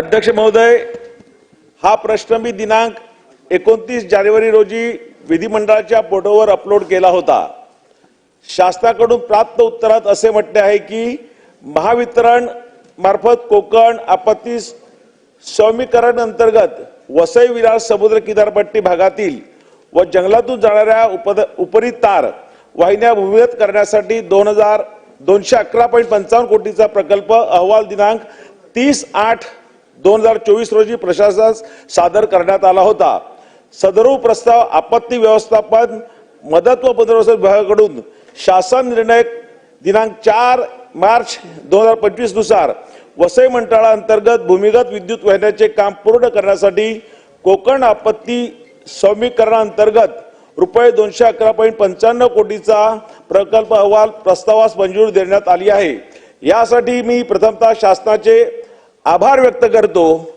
अध्यक्ष महोदय हा प्रश्न मी दिनांक एकोणतीस जानेवारी रोजी विधिमंडळाच्या पोर्टलवर अपलोड केला होता. शासनाकडून प्राप्त उत्तरात असे म्हटले आहे की महावितरण मार्फत कोकण आपत्ती सौमीकरण अंतर्गत वसई विरार समुद्र किनारपट्टी भागातील व जंगलातून जाणाऱ्या उपद उपरी तार वाहिन्या भूमिगत करण्यासाठी दोन हजार दोनशे अकरा पॉईंट पंचावन्न कोटीचा प्रकल्प अहवाल दिनांक तीस आठ दोन हजार चोवीस रोजी प्रशासनास सादर करण्यात आला होता. सदरू प्रस्ताव आपत्ती व्यवस्थापन मदत व पुनर्वसन विभागाकडून शासन निर्णय दिनांक चार मार्च दोन हजार पंचवीसनुसार वसई मंडळाअंतर्गत भूमिगत विद्युत वाहिन्याचे काम पूर्ण करण्यासाठी कोकण आपत्ती सौमीकरणाअंतर्गत रुपये दोनशे अकरा पॉईंट पंच्याण्णव कोटीचा प्रकल्प अहवाल प्रस्तावास मंजूर देण्यात आली आहे. यासाठी मी प्रथमतः शासनाचे आभार व्यक्त करतो.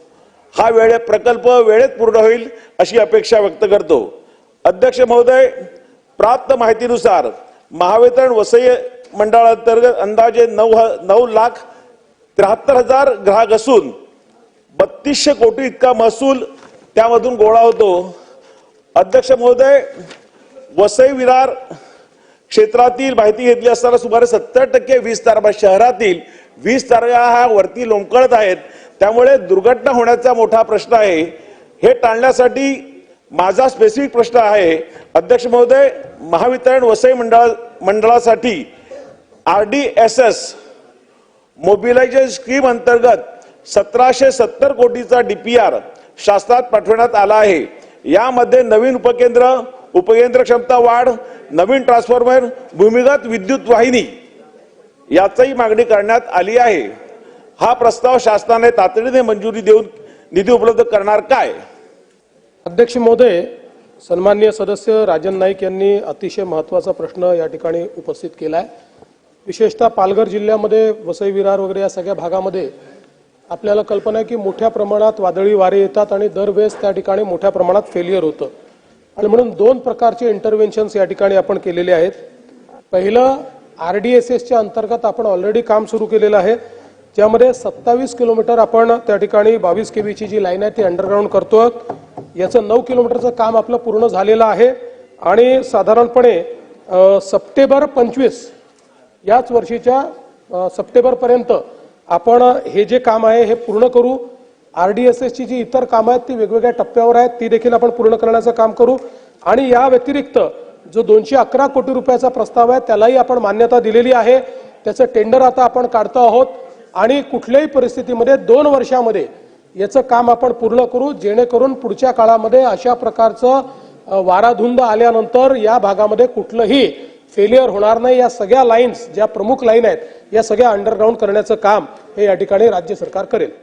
हा वेळे प्रकल्प वेळेत पूर्ण होईल अशी अपेक्षा व्यक्त करतो. अध्यक्ष महोदय प्राप्त माहितीनुसार महावितरण वसई मंडळांतर्गत अंदाजे नऊ ह- नऊ लाख त्र्याहत्तर हजार ग्राहक असून बत्तीसशे कोटी इतका महसूल त्यामधून गोळा होतो. अध्यक्ष महोदय वसई विरार क्षेत्रातील माहिती घेतली असताना सुमारे सत्तर टक्के वीज तारबा शहरातील वीज तारा ह्या वरती लोंबकळत आहेत. त्यामुळे दुर्घटना होण्याचा मोठा प्रश्न आहे. हे टाळण्यासाठी माझा स्पेसिफिक प्रश्न आहे. अध्यक्ष महोदय महावितरण वसई मंडळ मंडळासाठी R D S S mobilisation scheme अंतर्गत सतराशे सत्तर कोटीचा डी पी आर शासनात पाठवण्यात आला आहे. यामध्ये नवीन उपकेंद्र उपकेंद्र क्षमता वाढ नवीन ट्रान्सफॉर्मर भूमिगत विद्युत वाहिनी याचाही मागणी करण्यात आली आहे. हा प्रस्ताव शासनाने तातडीने मंजुरी देऊन निधी उपलब्ध करणार काय? अध्यक्ष महोदय सन्मान्य सदस्य राजन नाईक यांनी अतिशय महत्त्वाचा प्रश्न या ठिकाणी उपस्थित केला आहे विशेषतः पालघर जिल्ह्यामध्ये वसई विरार वगैरे या सगळ्या भागामध्ये आपल्याला कल्पना आहे की मोठ्या प्रमाणात वादळी वारे येतात आणि दरवेळेस त्या ठिकाणी मोठ्या प्रमाणात फेलियर होतं. आणि म्हणून दोन प्रकारचे इंटरव्हेन्शन्स या ठिकाणी आपण केलेले आहेत. पहिलं आर डी एस एसच्या अंतर्गत आपण ऑलरेडी काम सुरू केलेलं आहे. ज्यामध्ये सत्तावीस किलोमीटर आपण त्या ठिकाणी बावीस के बीची जी लाईन आहे ती अंडरग्राऊंड करतो आहोत याचं नऊ किलोमीटरचं काम आपलं पूर्ण झालेलं आहे. आणि साधारणपणे सप्टेंबर पंचवीस याच वर्षीच्या सप्टेंबरपर्यंत आपण हे जे काम आहे हे पूर्ण करू. आर डी एस एसची जी इतर कामं आहेत ती वेगवेगळ्या टप्प्यावर आहेत ती देखील आपण पूर्ण करण्याचं काम करू. आणि या व्यतिरिक्त जो दोनशे अकरा कोटी रुपयाचा प्रस्ताव आहे त्यालाही आपण मान्यता दिलेली आहे. त्याचं टेंडर आता आपण काढतो आहोत. आणि कुठल्याही परिस्थितीमध्ये दोन वर्षामध्ये याचं काम आपण पूर्ण करू जेणेकरून पुढच्या काळामध्ये अशा प्रकारचं वाराधुंद आल्यानंतर या भागामध्ये कुठलंही फेलियर होणार नाही. या सगळ्या लाईन्स ज्या प्रमुख लाईन आहेत या सगळ्या अंडरग्राऊंड करण्याचं काम हे या ठिकाणी राज्य सरकार करेल.